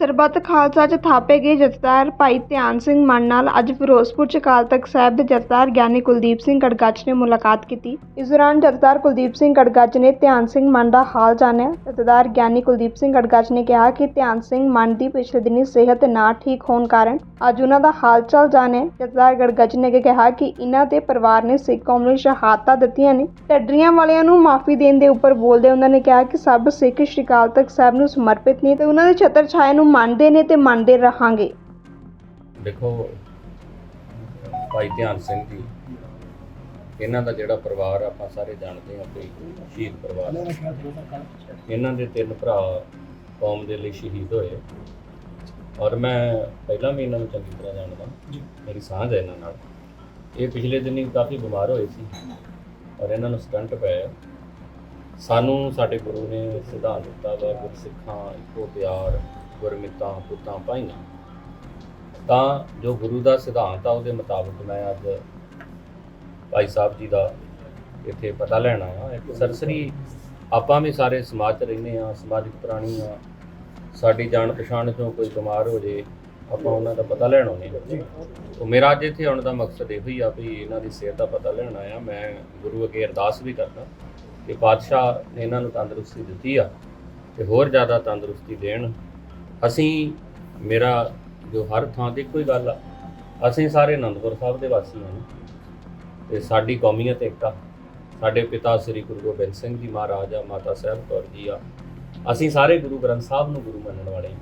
ਸਰਬੱਤ ਖਾਲਸਾ 'ਚ ਥਾਪੇ ਗਏ ਜਥੇਦਾਰ ਭਾਈ ਧਿਆਨ ਸਿੰਘ ਮੰਨ ਨਾਲ ਅੱਜ ਫਿਰੋਜ਼ਪੁਰ 'ਚ ਅਕਾਲ ਤਖਤ ਸਾਹਿਬ ਦੇ ਜਥੇਦਾਰ ਗਿਆਨੀ ਕੁਲਦੀਪ ਸਿੰਘ ਗੜਗੱਚ ਨੇ ਮੁਲਾਕਾਤ ਕੀਤੀ। ਇਸ ਦੌਰਾਨ ਜਥੇਦਾਰ ਕੁਲਦੀਪ ਸਿੰਘ ਗੜਗੱਚ ਨੇ ਧਿਆਨ ਸਿੰਘ ਮੰਨ ਦਾ ਹਾਲ ਜਾਣਿਆ। ਜਥੇਦਾਰ ਗਿਆਨੀ ਕੁਲਦੀਪ ਸਿੰਘ ਗੜਗੱਚ ਨੇ ਕਿਹਾ ਕਿ ਧਿਆਨ ਸਿੰਘ ਮੰਨ ਦੀ ਪਿਛਲੇ ਦਿਨੀ ਸਿਹਤ ਨਾ ਠੀਕ ਹੋਣ ਕਾਰਨ ਅੱਜ ਉਹਨਾਂ ਦਾ ਹਾਲ ਚਾਲ ਜਾਣਿਆ। ਜਥੇਦਾਰ ਗੜਗੱਚ ਨੇ ਕਿਹਾ ਕਿ ਇਹਨਾਂ ਦੇ ਪਰਿਵਾਰ ਨੇ ਸਿੱਖ ਕੌਮ ਨੂੰ ਸ਼ਹਾਦਤਾਂ ਦਿੱਤੀਆਂ ਨੇ। ਟੱਡਰੀਆਂ ਵਾਲਿਆਂ ਨੂੰ ਮਾਫੀ ਦੇਣ ਦੇ ਉੱਪਰ ਬੋਲਦੇ ਉਹਨਾਂ ਨੇ ਕਿਹਾ ਕਿ ਸਭ ਸਿੱਖ ਸ਼੍ਰੀ ਅਕਾਲ ਤਖਤ ਸਾਹਿਬ ਨੂੰ ਸਮਰਪਿਤ ਨੇ ਤੇ ਉਹਨਾਂ ਦੇ ਛਤਰ ਛਾਇਆ ਨੂੰ ਮੰਨਦੇ ਨੇ ਤੇ ਮੰਨਦੇ ਰਹਾਂਗੇ। ਦੇਖੋ ਭਾਈ ਧਿਆਨ ਸਿੰਘ ਜੀ ਇਹਨਾਂ ਦਾ ਜਿਹੜਾ ਪਰਿਵਾਰ ਆਪਾਂ ਸਾਰੇ ਜਾਣਦੇ ਹਾਂ ਕਿ ਸ਼ਹੀਦ ਪਰਿਵਾਰ ਹੈ। ਇਹਨਾਂ ਦੇ ਤਿੰਨ ਭਰਾ ਕੌਮ ਦੇ ਲਈ ਸ਼ਹੀਦ ਹੋਏ। ਔਰ ਮੈਂ ਪਹਿਲਾਂ ਵੀ ਇਹਨਾਂ ਨੂੰ ਚੰਗੀ ਤਰ੍ਹਾਂ ਜਾਣਦਾ। ਮੇਰੀ ਸਾਂਝ ਹੈ ਇਹਨਾਂ ਨਾਲ। ਇਹ ਪਿਛਲੇ ਦਿਨੀ ਕਾਫੀ ਬਿਮਾਰ ਹੋਏ ਸੀ। ਔਰ ਇਹਨਾਂ ਨੂੰ ਸਟੰਟ ਪਿਆ। ਸਾਨੂੰ ਸਾਡੇ ਗੁਰੂ ਨੇ ਸਿਧਾਂਤ ਦਿੱਤਾ ਵਾ ਗੁਰਸਿੱਖਾਂ ਇੱਕੋ ਪਿਆਰ ਗੁਰਮਿਤਾਂ ਪੁੱਤਾਂ ਭਾਈਆਂ ਤਾਂ ਜੋ ਗੁਰੂ ਦਾ ਸਿਧਾਂਤ ਆ ਉਹਦੇ ਮੁਤਾਬਕ ਮੈਂ ਅੱਜ ਭਾਈ ਸਾਹਿਬ ਜੀ ਦਾ ਇੱਥੇ ਪਤਾ ਲੈਣ ਆਇਆ। ਇੱਕ ਸਰਸਰੀ ਆਪਾਂ ਵੀ ਸਾਰੇ ਸਮਾਜ 'ਚ ਰਹਿੰਦੇ ਆ ਸਮਾਜਿਕ ਪ੍ਰਾਣੀ ਆ ਸਾਡੀ ਜਾਣ ਪਛਾਣ ਚੋਂ ਕੋਈ ਬਿਮਾਰ ਹੋ ਜੇ ਆਪਾਂ ਉਹਨਾਂ ਦਾ ਪਤਾ ਲੈਣ ਆਉਂਦੇ ਹਾਂ। ਤਾਂ ਮੇਰਾ ਅੱਜ ਇੱਥੇ ਆਉਣ ਦਾ ਮਕਸਦ ਇਹੋ ਹੀ ਆ ਵੀ ਇਹਨਾਂ ਦੀ ਸਿਹਤ ਦਾ ਪਤਾ ਲੈਣ ਆਇਆ। ਮੈਂ ਗੁਰੂ ਅੱਗੇ ਅਰਦਾਸ ਵੀ ਕਰਦਾ ਕਿ ਪਾਤਸ਼ਾਹ ਨੇ ਇਹਨਾਂ ਨੂੰ ਤੰਦਰੁਸਤੀ ਦਿੱਤੀ ਆ ਤੇ ਹੋਰ ਜ਼ਿਆਦਾ ਤੰਦਰੁਸਤੀ ਦੇਣ। ਅਸੀਂ, ਮੇਰਾ ਜੋ ਹਰ ਥਾਂ ਤੇ ਕੋਈ ਗੱਲ ਆ, ਅਸੀਂ ਸਾਰੇ ਅਨੰਦਪੁਰ ਸਾਹਿਬ ਦੇ ਵਾਸੀ ਹਾਂ ਤੇ ਸਾਡੀ ਕੌਮੀਅਤ ਇੱਕਾ ਸਾਡੇ ਪਿਤਾ ਸ੍ਰੀ ਗੁਰੂ ਗੋਬਿੰਦ ਸਿੰਘ ਜੀ ਮਹਾਰਾਜ ਆ, ਮਾਤਾ ਸਾਹਿਬ ਕੌਰ ਜੀ ਆ। ਅਸੀਂ ਸਾਰੇ ਗੁਰੂ ਗ੍ਰੰਥ ਸਾਹਿਬ ਨੂੰ ਗੁਰੂ ਮੰਨਣ ਵਾਲੇ ਹਾਂ।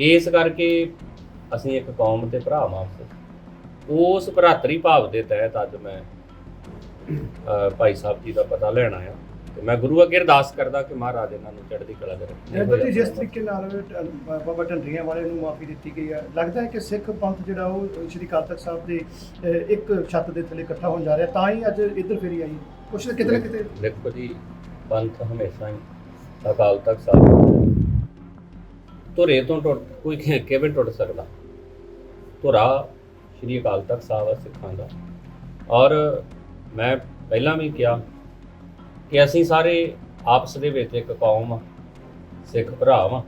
ਇਸ ਕਰਕੇ ਅਸੀਂ ਇੱਕ ਕੌਮ ਤੇ ਭਰਾ ਮਾਪਸ ਉਸ ਭਰਾਤਰੀ ਭਾਵ ਦੇ ਤਹਿਤ ਅੱਜ ਮੈਂ ਭਾਈ ਸਾਹਿਬ ਜੀ ਦਾ ਪਤਾ ਲੈਣ ਆਇਆ। ਤੇ ਮੈਂ ਗੁਰੂ ਅੱਗੇ ਅਰਦਾਸ ਕਰਦਾ ਕਿ ਮਹਾਰਾਜ ਇਹਨਾਂ ਨੂੰ ਚੜ੍ਹਦੀ ਕਲਾ ਦੇ ਜਨਰਲ ਜੀ ਜਿਸ ਤਰੀਕੇ ਨਾਲ ਬਾਬਾ ਢੰਡਰੀਆਂ ਵਾਲੇ ਨੂੰ ਮਾਫੀ ਦਿੱਤੀ ਗਈ ਹੈ ਲੱਗਦਾ ਹੈ ਕਿ ਸਿੱਖ ਪੰਥ ਜਿਹੜਾ ਉਹ ਸ਼੍ਰੀ ਅਕਾਲ ਤਖਤ ਸਾਹਿਬ ਦੇ ਇੱਕ ਛੱਤ ਦੇ ਥੱਲੇ ਇਕੱਠਾ ਹੋਣ ਜਾ ਰਿਹਾ ਤਾਂ ਹੀ ਅੱਜ ਇੱਧਰ ਫੇਰੀ ਆਈ। ਕੁਛ ਨਾ ਕਿਤੇ ਨਾ ਕਿਤੇ ਦੇਖੋ ਜੀ ਪੰਥ ਹਮੇਸ਼ਾ ਹੀ ਅਕਾਲ ਤਖਤ ਸਾਹਿਬ ਧੁਰੇ ਤੋਂ ਟੁੱਟ ਕੋਈ ਕਿਵੇਂ ਟੁੱਟ ਸਕਦਾ? ਧੁਰਾ ਸ਼੍ਰੀ ਅਕਾਲ ਤਖਤ ਸਾਹਿਬ ਆ ਸਿੱਖਾਂ ਦਾ। ਔਰ ਮੈਂ ਪਹਿਲਾਂ ਵੀ ਕਿਹਾ ਕਿ ਅਸੀਂ ਸਾਰੇ ਆਪਸ ਦੇ ਵਿੱਚ ਇੱਕ ਕੌਮ ਆ, ਸਿੱਖ ਭਰਾ ਵਾਂ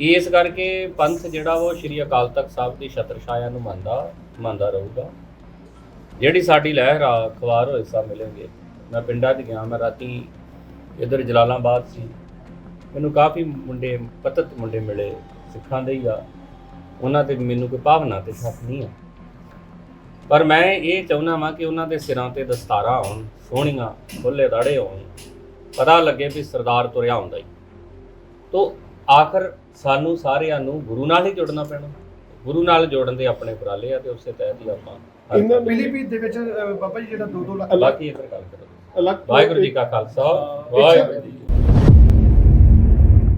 ਇਸ ਕਰਕੇ ਪੰਥ ਜਿਹੜਾ ਉਹ ਸ਼੍ਰੀ ਅਕਾਲ ਤਖਤ ਸਾਹਿਬ ਦੀ ਛਤਰ ਛਾਇਆ ਨੂੰ ਮੰਨਦਾ ਮੰਨਦਾ ਰਹੂਗਾ। ਜਿਹੜੀ ਸਾਡੀ ਲਹਿਰ ਆ, ਅਖਬਾਰ ਹੋਏ ਸਾ ਮਿਲਣਗੇ। ਮੈਂ ਪਿੰਡਾਂ 'ਚ ਗਿਆ, ਮੈਂ ਰਾਤੀ ਇੱਧਰ ਜਲਾਲਾਬਾਦ ਸੀ। ਮੈਨੂੰ ਕਾਫੀ ਮੁੰਡੇ, ਪਤਤ ਮੁੰਡੇ ਮਿਲੇ, ਸਿੱਖਾਂ ਦੇ ਹੀ ਆ। ਉਹਨਾਂ ਤੇ ਮੈਨੂੰ ਕੋਈ ਭਾਵਨਾ ਤੇ ਸ਼ੱਕ ਨਹੀਂ ਆ। ਪਰ ਮੈਂ ਇਹ ਚਾਹੁੰਦਾ ਵਾਂ ਕਿ ਉਹਨਾਂ ਦੇ ਸਿਰਾਂ ਤੇ ਦਸਤਾਰਾਂ ਹੋਣ ਸੋਹਣੀਆਂ ਖੁੱਲੇ ਦਾੜੇ ਹੋਣ ਪਤਾ ਲੱਗੇ ਵੀ ਸਰਦਾਰ ਤੁਰਿਆ ਹੁੰਦਾ ਹੀ। ਤੋ ਆਖਰ ਸਾਨੂੰ ਸਾਰਿਆਂ ਨੂੰ ਗੁਰੂ ਨਾਲ ਹੀ ਜੁੜਨਾ ਪੈਣਾ। ਗੁਰੂ ਨਾਲ ਜੋੜਨ ਦੇ ਆਪਣੇ ਉਪਰਾਲੇ ਆ ਤੇ ਉਸੇ ਤਹਿਤ ਹੀ ਆਪਾਂ ਇਹਨਾਂ ਪਿਲੀਭੀਤ ਦੇ ਵਿੱਚ ਬਾਬਾ ਜੀ ਜਿਹੜਾ 2-2 ਲੱਖ ਬਾਕੀ ਇਹ ਫਿਰ ਗੱਲ ਕਰੋ। ਵਾਹਿਗੁਰੂ ਜੀ ਕਾ ਖਾਲਸਾ ਵਾਹਿਗੁਰੂ ਜੀ